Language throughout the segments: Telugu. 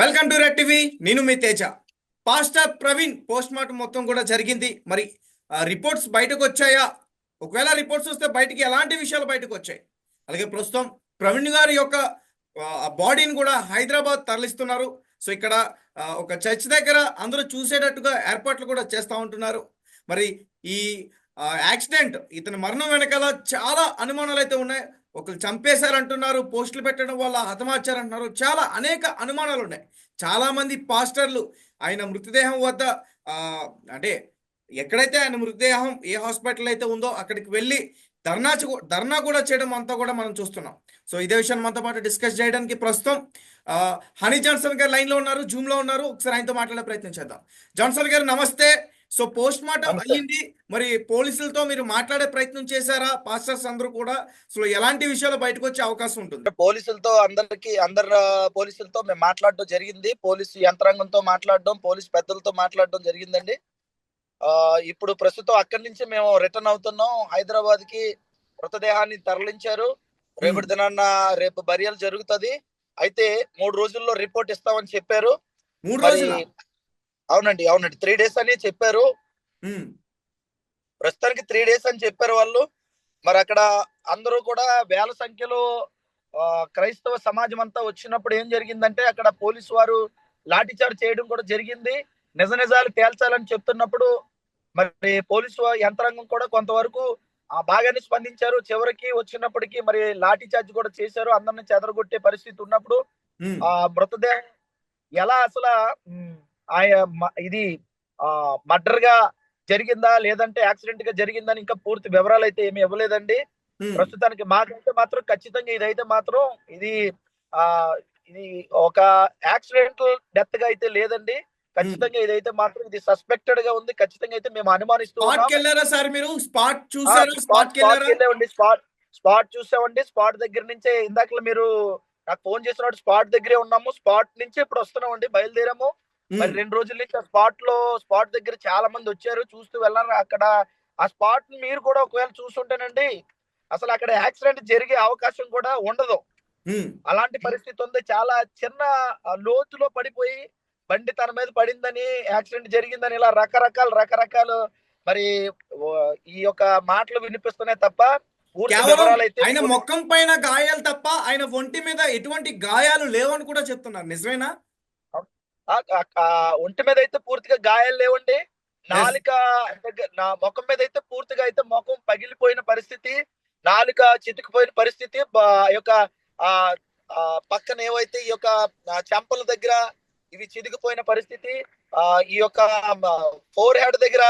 Welcome to red TV. నేను మీ Teja. Pastor Praveen post mortem మొత్తం కూడా జరిగింది. మరి రిపోర్ట్స్ బయటకు వచ్చాయా? ఒకవేళ రిపోర్ట్స్ వస్తే బయటికి ఎలాంటి విషయాలు బయటకు వచ్చాయి? అలాగే ప్రస్తుతం ప్రవీణ్ గారి యొక్క బాడీని కూడా హైదరాబాద్ తరలిస్తున్నారు. సో ఇక్కడ ఒక చర్చ్ దగ్గర అందరూ చూసేటట్టుగా ఏర్పాట్లు కూడా చేస్తూ ఉంటున్నారు. మరి ఈ యాక్సిడెంట్ ఇతని మరణం వెనకాల చాలా అనుమానాలు అయితే ఉన్నాయి. ఒకరు చంపేశారంటున్నారు పోస్టులు పెట్టడం వల్ల హతమార్చారంటున్నారు. చాలా అనేక అనుమానాలు ఉన్నాయి చాలా మంది పాస్టర్లు ఆయన మృతదేహం వద్ద అంటే ఎక్కడైతే ఆయన మృతదేహం ఏ హాస్పిటల్ అయితే ఉందో అక్కడికి వెళ్ళి ధర్నా ధర్నా కూడా చేయడం అంతా కూడా మనం చూస్తున్నాం. సో ఇదే విషయాన్ని మనతో పాటు డిస్కస్ చేయడానికి ప్రస్తుతం హనీ జాన్సన్ గారు లైన్లో ఉన్నారు జూమ్లో ఉన్నారు. ఒకసారి ఆయనతో మాట్లాడే ప్రయత్నం చేద్దాం. జాన్సన్ గారు నమస్తే. So post mortem. అయ్యింది. మరి పోలీసులతో మీరు మాట్లాడే ప్రయత్నం చేశారా? పాస్టర్స్ అందరూ కూడా? సో ఎలాంటి విషయాలు బయటకు వచ్చే అవకాశం ఉంటుంది? పోలీసులతో అందరికి అందరు పోలీసులతో మేము మాట్లాడడం జరిగింది. పోలీసు యంత్రాంగంతో మాట్లాడడం పోలీసు పెద్దలతో మాట్లాడడం జరిగిందండి. ఆ ఇప్పుడు ప్రస్తుతం అక్కడి నుంచి మేము రిటర్న్ అవుతున్నాం. హైదరాబాద్కి మృతదేహాన్ని తరలించారు. రేపటి దినాన్న రేపు బరియలు జరుగుతది. అయితే మూడు రోజుల్లో రిపోర్ట్ ఇస్తామని చెప్పారు. మూడు రోజుల? అవునండి అవునండి. త్రీ డేస్ అని చెప్పారు. ప్రస్తుతానికి త్రీ డేస్ అని చెప్పారు వాళ్ళు. మరి అక్కడ అందరూ కూడా వేల సంఖ్యలో క్రైస్తవ సమాజం అంతా వచ్చినప్పుడు ఏం జరిగిందంటే అక్కడ పోలీసు వారు లాఠీచార్జ్ చేయడం కూడా జరిగింది. నిజ నిజాలు తేల్చాలని చెప్తున్నప్పుడు మరి పోలీసు యంత్రాంగం కూడా కొంతవరకు ఆ, బాగానే స్పందించారు. చివరికి వచ్చినప్పటికీ మరి లాఠీ చార్జ్ కూడా చేశారు. అందరిని చెదరగొట్టే పరిస్థితి ఉన్నప్పుడు ఆ మృతదేహం ఎలా అసలు ఆయ ఇది ఆ మర్డర్గా జరిగిందా? లేదంటే యాక్సిడెంట్గా జరిగిందని ఇంకా పూర్తి వివరాలు అయితే ఏమి ఇవ్వలేదండి. ప్రస్తుతానికి మాకైతే మాత్రం ఖచ్చితంగా ఇదైతే మాత్రం ఇది ఆ ఇది ఒక యాక్సిడెంటల్ డెత్గా అయితే లేదండి. ఖచ్చితంగా ఇదైతే మాత్రం ఇది సస్పెక్టెడ్గా ఉంది. ఖచ్చితంగా అయితే మేము అనుమానిస్తూ స్పాట్ స్పాట్ స్పాట్ చూసామండి. స్పాట్ దగ్గర నుంచే ఇందాక మీరు నాకు ఫోన్ చేసినప్పుడు స్పాట్ దగ్గరే ఉన్నాము. స్పాట్ నుంచి ఇప్పుడు వస్తున్నామండి. బయలుదేరాము. మరి రెండు రోజుల నుంచి ఆ స్పాట్లో స్పాట్ దగ్గర చాలా మంది వచ్చారు చూస్తూ వెళ్ళారు. అక్కడ ఆ స్పాట్ మీరు కూడా ఒకవేళ చూస్తుంటేనండి అసలు అక్కడ యాక్సిడెంట్ జరిగే అవకాశం కూడా ఉండదు. అలాంటి పరిస్థితి ఉంది. చాలా చిన్న లోతులో పడిపోయి బండి తన మీద పడిందని యాక్సిడెంట్ జరిగిందని ఇలా రకరకాల రకరకాలు మరి ఈ యొక్క మాటలు వినిపిస్తున్నాయి తప్ప ఆయన ముఖం పైన గాయాలు తప్ప ఆయన ఒంటి మీద ఎటువంటి గాయాలు లేవని కూడా చెప్తున్నారు. నిజమేనా? ఒంటి మీద అయితే పూర్తిగా గాయాలు లేవండి. నాలుక నా ముఖం మీద అయితే పూర్తిగా అయితే ముఖం పగిలిపోయిన పరిస్థితి నాలుక చితికిపోయిన పరిస్థితి యొక్క ఆ ఆ పక్కన ఏవైతే ఈ యొక్క చెంపల దగ్గర ఇవి చితికిపోయిన పరిస్థితి ఆ ఈ యొక్క ఫోర్ హెడ్ దగ్గర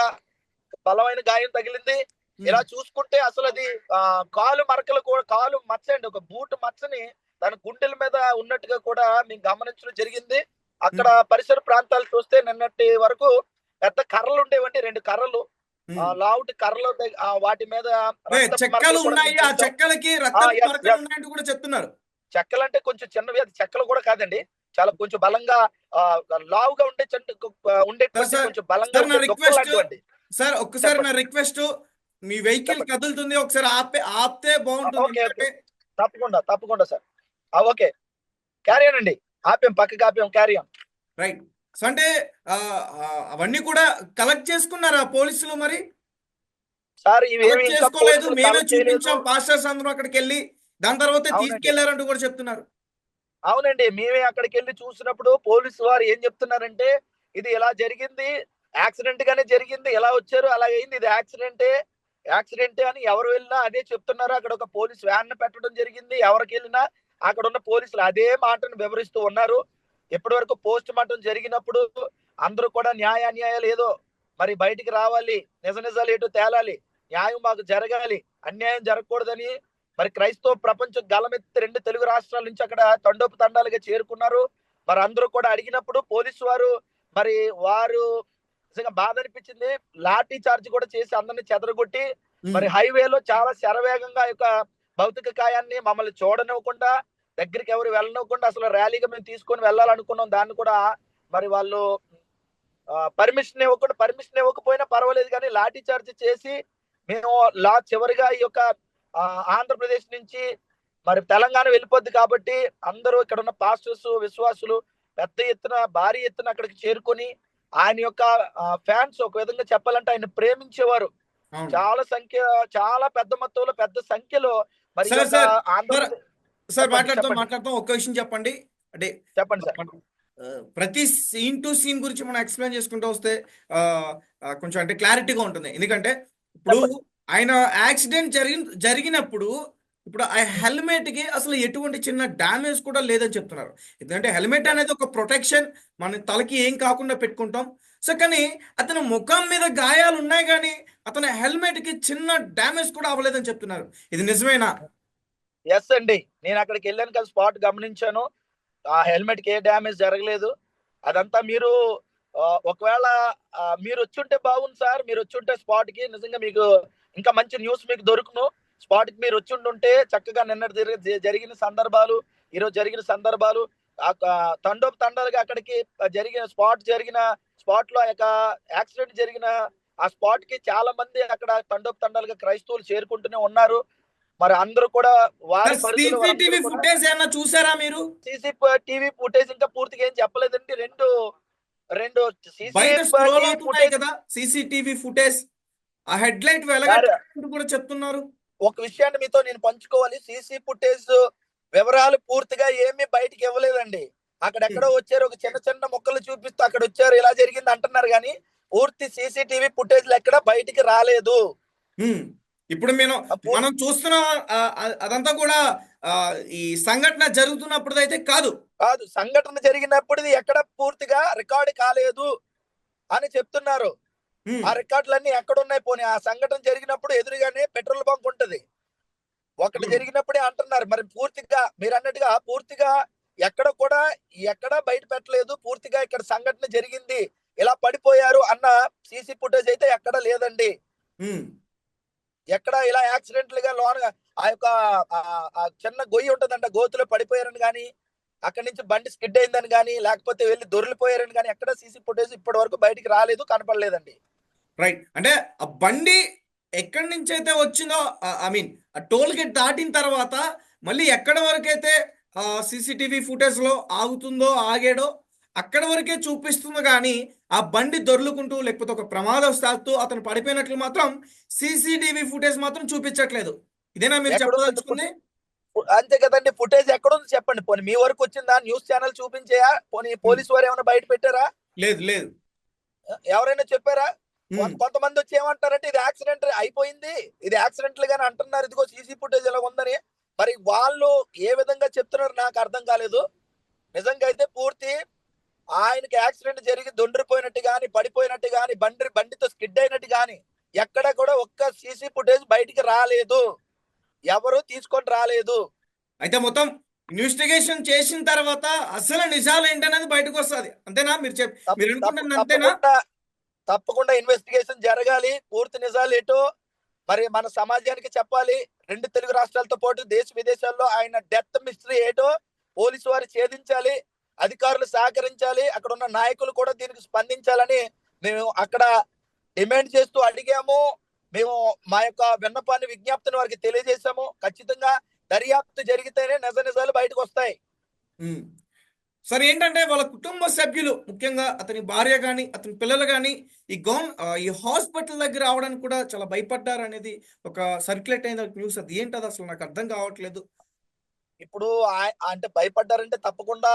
బలమైన గాయం తగిలింది. ఇలా చూసుకుంటే అసలు అది ఆ కాలు మరకలు కూడా కాలు మచ్చ అండి. ఒక బూట్ మచ్చని తన గుండెల మీద ఉన్నట్టుగా కూడా మేము గమనించడం జరిగింది. అక్కడ పరిసర ప్రాంతాలు చూస్తే నిన్నటి వరకు పెద్ద కర్రలు ఉండేవండి రెండు కర్రలు. లావుటి కర్రలు వాటి మీద చెక్కలు ఉన్నాయి ఆ. చెక్కలకి కూడా చెప్తున్నారు. చెక్కలు అంటే కొంచెం చిన్నవి అది చెక్కలు కూడా కాదండి. చాలా కొంచెం బలంగా లావుగా ఉండే చెట్టు సార్, కొంచెం బలంగా ఉండే లాంటివండి. సార్ ఒక్కసారి నా. రిక్వెస్ట్ మీ వెహికల్. కదులుతుంది ఒకసారి ఆపే ఆపితే బాగుంటుంది తప్పకుండా తప్పకుండా సార్. ఓకే. క్యారీ అండి ఆపాం పక్కకి ఆపాం క్యారీ ఆన్. రైట్ సో అంటే అవన్నీ కూడా కలెక్ట్ చేసుకున్నారా పోలీసులు మరి? సార్ చేసుకోలేదు. మేమే. చూపించాం. పాస్టర్స్ అందరూ అక్కడికి వెళ్ళి దాని తర్వాత. తీసుకెళ్ళారంటూ కూడా చెప్తున్నారు. అవునండి. మేమే అక్కడికి వెళ్ళి చూసినప్పుడు పోలీసు వారు ఏం చెప్తున్నారంటే ఇది ఇలా జరిగింది? యాక్సిడెంట్ గానే జరిగింది. ఎలా వచ్చారు? అలా అయింది. ఇది యాక్సిడెంటే యాక్సిడెంటే అని ఎవరు వెళ్ళినా అదే చెప్తున్నారు. అక్కడ ఒక పోలీస్ వ్యాన్ పెట్టడం జరిగింది. ఎవరికి వెళ్ళినా అక్కడ ఉన్న పోలీసులు అదే మాటను వివరిస్తూ ఉన్నారు. ఇప్పటి వరకు పోస్ట్ మార్టం జరిగినప్పుడు అందరూ కూడా న్యాయ అన్యాయాలు ఏదో మరి బయటికి రావాలి నిజ నిజాలు ఏటో తేలాలి న్యాయం మాకు జరగాలి అన్యాయం జరగకూడదని మరి క్రైస్తవ ప్రపంచం గలమెత్తి రెండు తెలుగు రాష్ట్రాల నుంచి అక్కడ తండోపు తండాలుగా చేరుకున్నారు. మరి అందరూ కూడా అడిగినప్పుడు పోలీసు వారు మరి వారు నిజంగా బాధ అనిపించింది. లాఠీ చార్జ్ కూడా చేసి అందరిని చెదరగొట్టి మరి హైవేలో చాలా శరవేగంగా యొక్క భౌతిక కాయాన్ని మమ్మల్ని చూడనివ్వకుండా దగ్గరికి ఎవరు వెళ్ళనివ్వకుండా అసలు ర్యాలీగా మేము తీసుకొని వెళ్ళాలనుకున్నాం. దాన్ని కూడా మరి వాళ్ళు పర్మిషన్ ఇవ్వకుండా పర్మిషన్ ఇవ్వకపోయినా పర్వాలేదు కానీ లాఠీ చార్జ్ చేసి మేము లా చివరిగా ఈ యొక్క ఆంధ్రప్రదేశ్ నుంచి మరి తెలంగాణ వెళ్ళిపోద్ది కాబట్టి అందరూ ఇక్కడ ఉన్న పాస్టర్స్ విశ్వాసులు పెద్ద ఎత్తున భారీ ఎత్తున అక్కడికి చేరుకొని ఆయన యొక్క ఫ్యాన్స్ ఒక విధంగా చెప్పాలంటే ఆయన ప్రేమించేవారు. చాలా సంఖ్య చాలా పెద్ద మొత్తంలో పెద్ద సంఖ్యలో మరి ఈ సరే, మాట్లాడతాం. మాట్లాడతాం. ఒక్క విషయం చెప్పండి. అంటే చెప్పండి సార్. ప్రతి సీన్ టు సీన్ గురించి మనం ఎక్స్ప్లెయిన్ చేసుకుంటూ వస్తే కొంచెం అంటే క్లారిటీగా ఉంటుంది. ఎందుకంటే ఇప్పుడు. ఆయన యాక్సిడెంట్ జరిగిన జరిగినప్పుడు ఇప్పుడు ఆ హెల్మెట్కి అసలు ఎటువంటి చిన్న డ్యామేజ్ కూడా లేదని చెప్తున్నారు. ఎందుకంటే హెల్మెట్ అనేది ఒక ప్రొటెక్షన్. మన తలకి ఏం కాకుండా పెట్టుకుంటాం. సో కానీ అతని ముఖం మీద గాయాలు ఉన్నాయి కానీ అతని హెల్మెట్కి చిన్న డ్యామేజ్ కూడా అవ్వలేదని చెప్తున్నారు. ఇది నిజమేనా? ఎస్ అండి. నేను అక్కడికి వెళ్ళాను కదా స్పాట్ గమనించాను. ఆ హెల్మెట్కి ఏ డ్యామేజ్ జరగలేదు. అదంతా మీరు ఒకవేళ మీరు వచ్చుంటే బాగుంది సార్. మీరు వచ్చుంటే స్పాట్కి నిజంగా మీకు ఇంకా మంచి న్యూస్ మీకు దొరుకును. స్పాట్కి మీరు వచ్చుంటుంటే చక్కగా నిన్న జరిగిన సందర్భాలు ఈరోజు జరిగిన సందర్భాలు ఆ తండోపు తండాలుగా అక్కడికి జరిగిన స్పాట్ జరిగిన స్పాట్లో యొక్క యాక్సిడెంట్ జరిగిన ఆ స్పాట్కి చాలా మంది అక్కడ తండోపు తండాలుగా క్రైస్తవులు చేరుకుంటూనే ఉన్నారు. మరి అందరూ కూడా వారి సీసీటీవీ ఫుటేజ్ ఏమన్నా చూసారా మీరు? సీసీ టీవీ ఫుటేజ్ ఇంకా పూర్తిగా ఏం చెప్పలేదండి. రెండు రెండు కదా సీసీటీవీ ఫుటేజ్. ఆ హెడ్ లైట్ కూడా చెప్తున్నారు? ఒక విషయాన్ని మీతో నేను పంచుకోవాలి. సీసీ ఫుటేజ్ వివరాలు పూర్తిగా ఏమీ బయటికి ఇవ్వలేదండి. అక్కడ ఎక్కడో వచ్చారు ఒక చిన్న చిన్న మొక్కలు చూపిస్తూ అక్కడ వచ్చారు ఇలా జరిగింది అంటున్నారు కానీ పూర్తి సీసీటీవీ ఫుటేజ్ ఎక్కడ బయటికి రాలేదు. హ్మ్. ఇప్పుడు మేము మనం చూస్తున్న అదంతా కూడా ఈ సంఘటన జరుగుతున్నప్పుడు అయితే కాదు. కాదు. సంఘటన జరిగినప్పుడు ఎక్కడ పూర్తిగా రికార్డు కాలేదు అని చెప్తున్నారు. ఆ రికార్డులన్నీ ఎక్కడ ఉన్నాయి పోనీ? ఆ సంఘటన జరిగినప్పుడు ఎదురుగానే పెట్రోల్ బంక్ ఉంటది. ఒకటి. జరిగినప్పుడే అంటున్నారు. మరి పూర్తిగా మీరు అన్నట్టుగా పూర్తిగా ఎక్కడ కూడా ఎక్కడ బయట పెట్టలేదు. పూర్తిగా ఇక్కడ సంఘటన జరిగింది. ఇలా పడిపోయారు అన్న సీసీ ఫుటేజ్ అయితే ఎక్కడ లేదండి. ఎక్కడ ఇలా యాక్సిడెంట్లు గా లోన్ ఆ యొక్క చిన్న గొయ్యి ఉంటదంట గోతులో పడిపోయారని కానీ అక్కడి నుంచి బండి స్కిడ్ అయిందని కానీ లేకపోతే వెళ్ళి దొరికిపోయారని కానీ ఎక్కడ సీసీ ఫుటేజ్ ఇప్పటి వరకు బయటికి రాలేదు కనపడలేదండి. రైట్. అంటే ఆ బండి ఎక్కడి నుంచి అయితే వచ్చిందో ఐ మీన్ ఆ టోల్ గేట్ దాటిన తర్వాత మళ్ళీ ఎక్కడి వరకు అయితే సీసీటీవీ ఫుటేజ్లో ఆగుతుందో ఆగాడో అక్కడ వరకే చూపిస్తుంది కానీ ఆ బండి దొర్లుకుంటూ లేకపోతే ఒక ప్రమాదవశాత్తు అతను పడిపోయినట్లు మాత్రం సీసీటీవీ ఫుటేజ్ మాత్రం చూపించట్లేదు. ఇదేనా మీరు చెప్పదలుచుకుంది? అంతే కదండి ఫుటేజ్ ఎక్కడుంది చెప్పండి. పోనీ మీ వరకు వచ్చిందా? న్యూస్ ఛానల్ చూపించాయా? పోనీ పోలీస్ వారు ఏమైనా బయట పెట్టారా? లేదు లేదు. ఎవరైనా చెప్పారా? కొంతమంది వచ్చి ఏమంటారంటే ఇది యాక్సిడెంట్ అయిపోయింది ఇది యాక్సిడెంట్ గాని అంటున్నారు ఇదిగో సీసీ ఫుటేజ్ ఇలా ఉందని. మరి వాళ్ళు ఏ విధంగా చెప్తున్నారు నాకు అర్థం కాలేదు. నిజంగా అయితే పూర్తి ఆయనకి యాక్సిడెంట్ జరిగి దొండిపోయినట్టు గాని పడిపోయినట్టు గాని బండి బండితో స్కిడ్ అయినట్టు గాని ఎక్కడ కూడా ఒక్క సీసీ ఫుటేజ్ బయటికి రాలేదు. ఎవరు తీసుకొని రాలేదు. అయితే మొత్తం ఇన్వెస్టిగేషన్ చేసిన తర్వాత అసలు నిజాలు ఏంటనేది బయటకు వస్తుంది. అంతేనా? మీరు మీరు అంతేనా? తప్పకుండా తప్పకుండా ఇన్వెస్టిగేషన్ జరగాలి. పూర్తి నిజాలు ఏంటో మరి మన సమాజానికి చెప్పాలి. రెండు తెలుగు రాష్ట్రాలతో పాటు దేశ విదేశాల్లో ఆయన డెత్ మిస్టరీ ఏటో పోలీసు వారు ఛేదించాలి. అధికారులు సహకరించాలి. అక్కడ ఉన్న నాయకులు కూడా దీనికి స్పందించాలని మేము అక్కడ డిమాండ్ చేస్తూ అడిగాము. మేము మా యొక్క విన్నపాన్ని విజ్ఞప్తిని వారికి తెలియజేశాము. ఖచ్చితంగా దర్యాప్తు జరిగితేనే నిజ నిజాలు బయటకు వస్తాయి. సరే ఏంటంటే వాళ్ళ కుటుంబ సభ్యులు ముఖ్యంగా అతని భార్య కానీ అతని పిల్లలు కానీ ఈ గౌన్ ఆ, ఈ హాస్పిటల్ దగ్గర రావడానికి కూడా చాలా భయపడ్డారు అనేది ఒక సర్క్యులేట్ అయిన న్యూస్ అది ఏంటది అసలు నాకు అర్థం కావట్లేదు. ఇప్పుడు అంటే భయపడ్డారంటే తప్పకుండా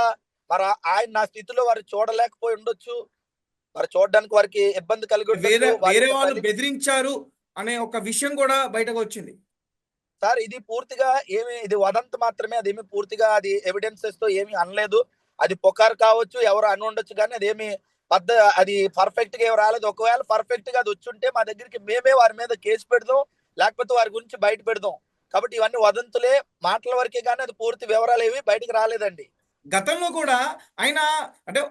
మరి ఆయన నా స్థితిలో వారు చూడలేకపోయి ఉండొచ్చు. మరి చూడడానికి వారికి ఇబ్బంది కలిగి. వేరే వాళ్ళు బెదిరించారు అనే ఒక విషయం కూడా బయటకు వచ్చింది. సార్ ఇది పూర్తిగా ఏమి ఇది వదంతి మాత్రమే. అదేమి పూర్తిగా అది ఎవిడెన్సెస్తో ఏమి అనలేదు. అది పొకార్ కావచ్చు ఎవరు అని ఉండొచ్చు కానీ అదేమి పెద్ద అది పర్ఫెక్ట్గా ఏమి రాలేదు. ఒకవేళ పర్ఫెక్ట్గా అది వచ్చుంటే మా దగ్గరికి మేమే వారి మీద కేసు పెడదాం లేకపోతే వారి గురించి బయట పెడదాం. కాబట్టి ఇవన్నీ వదంతులే. మాటల వరకే కానీ అది పూర్తి వివరాలు ఏవి బయటకు రాలేదండి. గతంలో కూడా ఆయన అంటే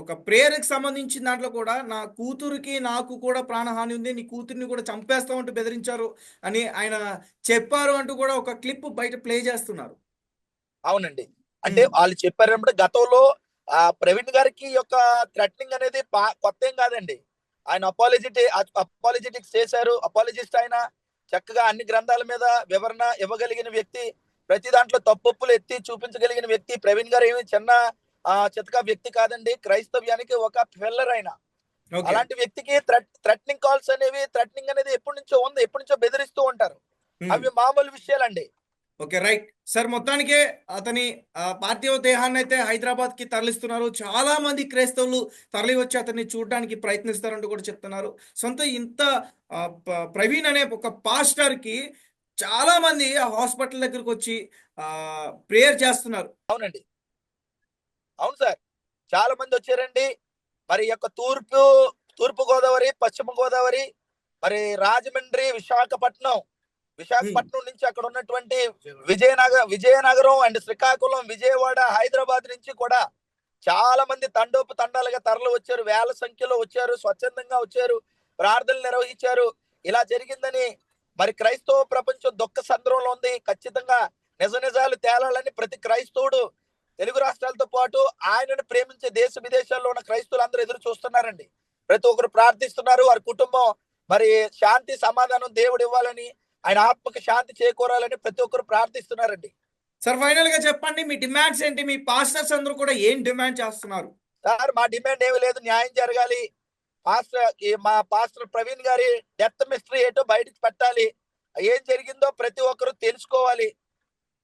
ఒక ప్రేయర్కి సంబంధించిన దాంట్లో కూడా నా కూతురికి నాకు కూడా ప్రాణహాని ఉంది నీ కూతుర్ని కూడా చంపేస్తామంటూ బెదిరించారు అని ఆయన చెప్పారు అంటూ కూడా ఒక క్లిప్ బయట ప్లే చేస్తున్నారు. అవునండి. అంటే. వాళ్ళు చెప్పారంటే గతంలో ఆ ప్రవీణ్ గారికి యొక్క థ్రెటనింగ్ అనేది కొత్త ఏం కాదండి. ఆయన అపాలజిటీ అపాలజిటిక్స్ చేశారు. అపాలజిస్ట్ ఆయన చక్కగా అన్ని గ్రంథాల మీద వివరణ ఇవ్వగలిగిన వ్యక్తి. ప్రతి దాంట్లో తప్పులు ఎత్తి చూపించగలిగిన వ్యక్తి ప్రవీణ్ గారు ఏమి చిన్న ఆ చితక వ్యక్తి కాదండి. క్రైస్తవ్యానికి ఒక పిల్లర్ ఆయన. అలాంటి వ్యక్తికి థ్రెటనింగ్ కాల్స్ అనేవి థ్రెటనింగ్ అనేది ఎప్పటి నుంచో ఉంది ఎప్పటి నుంచో బెదిరిస్తూ ఉంటారు. అవి మామూలు విషయాలండి. Okay right. సార్ మొత్తానికే అతని పార్థివ దేహాన్ని అయితే హైదరాబాద్కి తరలిస్తున్నారు. చాలా మంది క్రైస్తవులు తరలి వచ్చి అతన్ని చూడడానికి ప్రయత్నిస్తారంటూ కూడా చెప్తున్నారు. సొంత ఇంత ప్రవీణ్ అనే ఒక పాస్టర్కి చాలా మంది ఆ హాస్పిటల్ దగ్గరకు వచ్చి ఆ ప్రేయర్ చేస్తున్నారు. అవునండి. అవును సార్. చాలా మంది వచ్చారండి. మరి యొక్క తూర్పు తూర్పు గోదావరి పశ్చిమ గోదావరి మరి రాజమండ్రి విశాఖపట్నం విశాఖపట్నం నుంచి అక్కడ ఉన్నటువంటి విజయనగరం విజయనగరం అండ్ శ్రీకాకుళం విజయవాడ హైదరాబాద్ నుంచి కూడా చాలా మంది తండోపు తండాలుగా తరలి వచ్చారు. వేల సంఖ్యలో వచ్చారు. స్వచ్ఛందంగా వచ్చారు. ప్రార్థనలు నిర్వహించారు. ఇలా జరిగిందని మరి క్రైస్తవ ప్రపంచం దుఃఖ సంద్రంలో ఉంది. ఖచ్చితంగా నిజ నిజాలు తేలాలని ప్రతి క్రైస్తవుడు తెలుగు రాష్ట్రాలతో పాటు ఆయనను ప్రేమించే దేశ విదేశాల్లో ఉన్న క్రైస్తవులు అందరూ ఎదురు చూస్తున్నారండి. ప్రతి ఒక్కరు ప్రార్థిస్తున్నారు. వారి కుటుంబం మరి శాంతి సమాధానం దేవుడు ఇవ్వాలని ఆయన ఆత్మకు శాంతి చేకూరాలని ప్రతి ఒక్కరు ప్రార్థిస్తున్నారండి. సార్ ఫైనల్గా చెప్పండి. మీ డిమాండ్స్ ఏంటి? మీ పాస్టర్స్ అందరూ కూడా ఏం డిమాండ్ చేస్తున్నారు? సార్ మా డిమాండ్ ఏమీ లేదు. న్యాయం జరగాలి. పాస్టర్ ఈ మా పాస్టర్ ప్రవీణ్ గారి డెత్ మిస్టరీ ఏంటో బయటకు పెట్టాలి. ఏం జరిగిందో ప్రతి ఒక్కరు తెలుసుకోవాలి.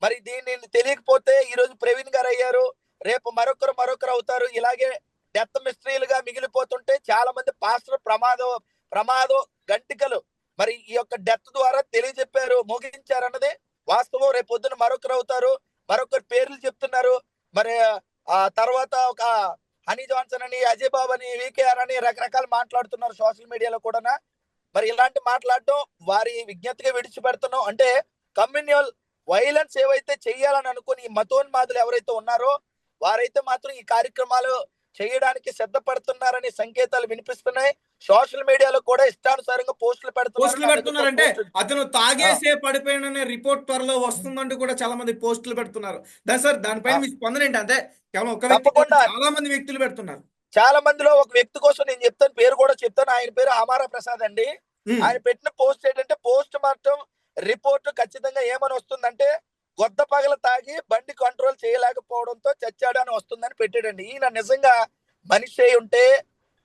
మరి దీన్ని తెలియకపోతే ఈ రోజు ప్రవీణ్ గారు అయ్యారు. రేపు మరొకరు మరొకరు అవుతారు. ఇలాగే డెత్ మిస్టరీలుగా మిగిలిపోతుంటే చాలా మంది పాస్టర్ ప్రమాదం ప్రమాదం గంటికలు మరి ఈ యొక్క డెత్ ద్వారా తెలియజెప్పారు ముగించారు అన్నది వాస్తవం. రేపు పొద్దున మరొకరు అవుతారు. మరొకరు పేర్లు చెప్తున్నారు. మరి ఆ తర్వాత ఒక హనీ జాన్సన్ అని అజయ్ బాబు అని వికేఆర్ అని రకరకాలు మాట్లాడుతున్నారు సోషల్ మీడియాలో కూడా మరి ఇలాంటి మాట్లాడటం వారి విజ్ఞతగా విడిచిపెడుతున్నాం. అంటే కమ్యూనియల్ వైలెన్స్ ఏవైతే చేయాలని అనుకుని మతోన్మాదులు ఎవరైతే ఉన్నారో వారైతే మాత్రం ఈ కార్యక్రమాలు చేయడానికి సిద్ధపడుతున్నారని సంకేతాలు వినిపిస్తున్నాయి. సోషల్ మీడియాలో కూడా ఇష్టానుసారంగా పోస్టులు పోస్టులు పెడుతున్నారంటే పెడుతున్నారు. అతను తాగేసే పడిపోయిన రిపోర్ట్ త్వరలో వస్తుందంటూ కూడా చాలా మంది పోస్టులు పెడుతున్నారు. దాని సార్ దానిపైన మీ స్పందన ఏంటి అంటే కేవలం ఒక. చాలా మంది వ్యక్తులు పెడుతున్నారు. చాలా మందిలో ఒక వ్యక్తి కోసం నేను చెప్తాను పేరు కూడా చెప్తాను. ఆయన పేరు హమారా ప్రసాద్ అండి. ఆయన పెట్టిన పోస్ట్ ఏంటంటే పోస్ట్ మార్టం రిపోర్ట్ ఖచ్చితంగా ఏమని వస్తుందంటే గొద్ద పగల తాగి బండి కంట్రోల్ చేయలేకపోవడంతో చచ్చాడు అని వస్తుందని పెట్టాడండి. ఈయన నిజంగా మనిషి అయి ఉంటే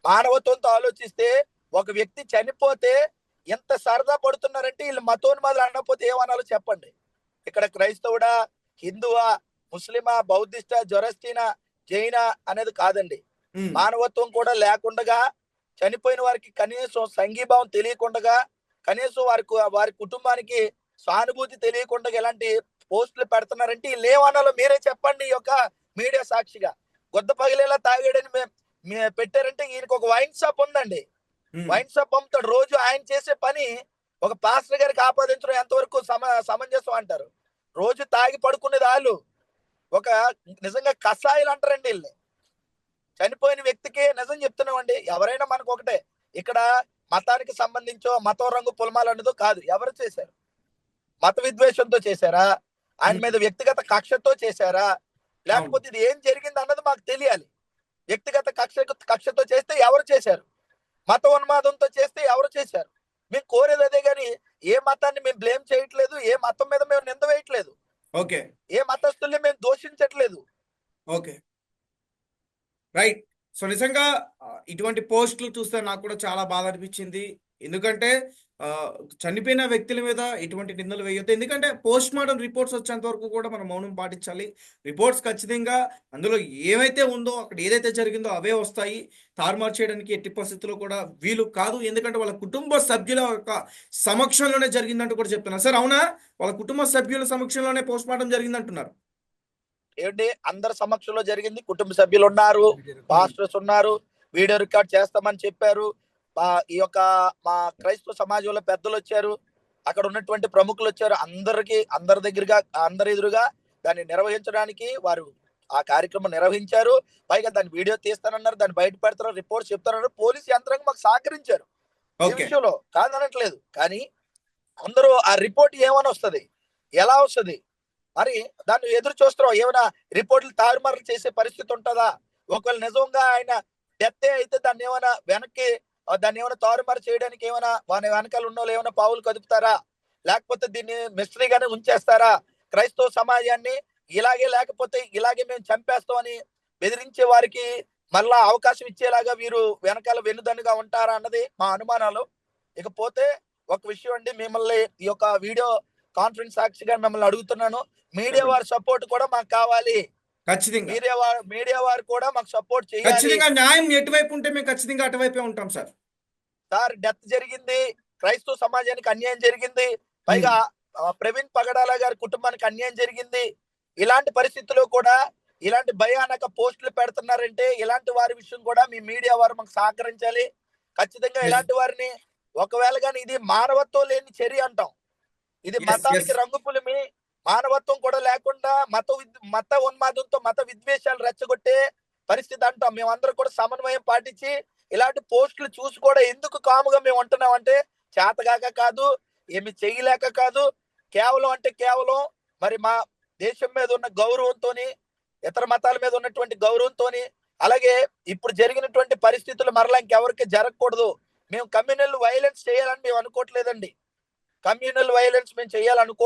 మానవత్వంతో ఆలోచిస్తే ఒక వ్యక్తి చనిపోతే ఎంత సరదా పడుతున్నారంటే వీళ్ళు మతోన్మాదులు అనకపోతే ఏమనాలో చెప్పండి. ఇక్కడ క్రైస్తవుడా హిందువా ముస్లిమా బౌద్ధిస్ట జొరస్టీనా జైనా అనేది కాదండి. మానవత్వం కూడా లేకుండగా చనిపోయిన వారికి కనీసం సంఘీభావం తెలియకుండగా కనీసం వారికి వారి కుటుంబానికి సానుభూతి తెలియకుండా ఇలాంటి పోస్టులు పెడుతున్నారంటే వీళ్ళు ఏమనాలో మీరే చెప్పండి ఈ యొక్క మీడియా సాక్షిగా. గొద్ద పగిలేలా తాగాడని మేము పెట్టారంటే ఈయనకి ఒక వైన్ షాప్ ఉందండి. వైన్ షాప్ అమ్ముతాడు రోజు ఆయన చేసే పని ఒక పాస్టర్ గారికి ఆపాదించడం ఎంతవరకు సమ సమంజసం అంటారు. రోజు తాగి పడుకునేది వాళ్ళు ఒక నిజంగా కషాయాలు అంటారండి వీళ్ళని చనిపోయిన వ్యక్తికి నిజం చెప్తున్నామండి. ఎవరైనా మనకు ఒకటే. ఇక్కడ మతానికి సంబంధించో మతం రంగు పొలమాలు అన్నదో కాదు. ఎవరు చేశారు? మత విద్వేషంతో చేశారా? ఆయన మీద వ్యక్తిగత కక్షతో చేశారా? లేకపోతే ఇది ఏం జరిగింది అన్నది మాకు తెలియాలి. వ్యక్తిగత కక్ష కక్షతో చేస్తే ఎవరు చేశారు? మత ఉన్మాదంతో చేస్తే ఎవరు చేశారు? మేము కోరేది అదే కానీ ఏ మతాన్ని మేము బ్లేమ్ చేయట్లేదు ఏ మతం మీద మేము నింద వేయట్లేదు. ఓకే. ఏ మతస్థుల్ని మేము దోషించట్లేదు. ఓకే. రైట్. సో నిజంగా ఇటువంటి పోస్టులు చూస్తే నాకు కూడా చాలా బాధ అనిపించింది. ఎందుకంటే చనిపోయిన వ్యక్తుల మీద ఇటువంటి నిందలు వేయొద్దు. ఎందుకంటే పోస్ట్ మార్టం రిపోర్ట్స్ వచ్చేంత వరకు కూడా మనం మౌనం పాటించాలి. రిపోర్ట్స్ ఖచ్చితంగా అందులో ఏమైతే ఉందో అక్కడ ఏదైతే జరిగిందో అవే వస్తాయి. తారుమారు చేయడానికి ఎట్టి పరిస్థితుల్లో కూడా వీలు కాదు. ఎందుకంటే వాళ్ళ కుటుంబ సభ్యుల యొక్క సమక్షంలోనే జరిగిందంటూ కూడా చెప్తున్నారు. సార్ అవునా? వాళ్ళ కుటుంబ సభ్యుల సమక్షంలోనే పోస్ట్ మార్టం జరిగిందంటున్నారు. ఏంటి అందరి సమక్షంలో జరిగింది. కుటుంబ సభ్యులు ఉన్నారు. పాస్టర్స్ ఉన్నారు. వీడియో రికార్డ్ చేస్తామని చెప్పారు. ఆ, ఈ యొక్క మా క్రైస్తవ సమాజంలో పెద్దలు వచ్చారు అక్కడ ఉన్నటువంటి ప్రముఖులు వచ్చారు అందరికి అందరి దగ్గరగా అందరి ఎదురుగా దాన్ని నిర్వహించడానికి వారు ఆ కార్యక్రమం నిర్వహించారు. పైగా దాని వీడియో తీస్తానన్నారు దాన్ని బయట పెడతారు రిపోర్ట్స్ చెప్తారన్నారు పోలీస్ యంత్రాంగం మాకు సహకరించారు. విషయంలో కాదనట్లేదు. కానీ అందరూ ఆ రిపోర్ట్ ఏమని వస్తది? ఎలా వస్తది? మరి దాన్ని ఎదురు చూస్తున్నాం. ఏమైనా రిపోర్ట్లు తారుమారు చేసే పరిస్థితి ఉంటుందా? ఒకవేళ నిజంగా ఆయన డెత్ అయితే దాన్ని ఏమైనా వెనక్కి దాన్ని ఏమైనా తారుమారు చేయడానికి ఏమైనా వాని వెనకాల ఉన్న వాళ్ళు ఏమైనా పావులు కదుపుతారా? లేకపోతే దీన్ని మిస్టరీగానే ఉంచేస్తారా? క్రైస్తవ సమాజాన్ని ఇలాగే లేకపోతే ఇలాగే మేము చంపేస్తామని బెదిరించే వారికి మళ్ళా అవకాశం ఇచ్చేలాగా వీరు వెనకాల వెన్నుదన్నుగా ఉంటారా అన్నది మా అనుమానాలు. ఇకపోతే ఒక విషయం అండి మిమ్మల్ని ఈ యొక్క వీడియో కాన్ఫరెన్స్ సాక్షిగా మిమ్మల్ని అడుగుతున్నాను. మీడియా వారి సపోర్ట్ కూడా మాకు కావాలి. ఖచ్చితంగా. మీడియా వారు మీడియా వారు కూడా మాకు సపోర్ట్ చేయాలి. ఖచ్చితంగా న్యాయం ఎటువైపు ఉంటే మేము ఖచ్చితంగా అటువైపే ఉంటాం సార్. సార్ డెత్ జరిగింది క్రైస్తవ సమాజానికి అన్యాయం జరిగింది పైగా ప్రవీణ్ పగడాల గారి కుటుంబానికి అన్యాయం జరిగింది. ఇలాంటి పరిస్థితుల్లో కూడా ఇలాంటి భయానక పోస్టులు పెడుతున్నారంటే ఇలాంటి వారి విషయం కూడా మీ మీడియా వారు మాకు సహకరించాలి. ఖచ్చితంగా. ఇలాంటి వారిని ఒకవేళ కానీ ఇది మానవత్వం లేని చర్య అంటాం. ఇది మతానికి. రంగు పులిమి మానవత్వం కూడా లేకుండా మత మత ఉన్మాదంతో మత విద్వేషాలు రెచ్చగొట్టే పరిస్థితి అంటాం. మేమందరం కూడా సమన్వయం పాటించి ఇలాంటి పోస్టులు చూసి కూడా ఎందుకు కాముగా మేము ఉంటున్నాం అంటే చేతగాక కాదు ఏమి చేయలేక కాదు కేవలం అంటే కేవలం మరి మా దేశం మీద ఉన్న గౌరవంతోని ఇతర మతాల మీద ఉన్నటువంటి గౌరవంతోని అలాగే ఇప్పుడు జరిగినటువంటి పరిస్థితులు మరలా ఇంకెవరికి జరగకూడదు. మేము కమ్యూనల్ వైలెన్స్ చేయాలని మేము అనుకోవట్లేదండి. కమ్యూనల్ వైలెన్స్ మేము చేయాలనుకో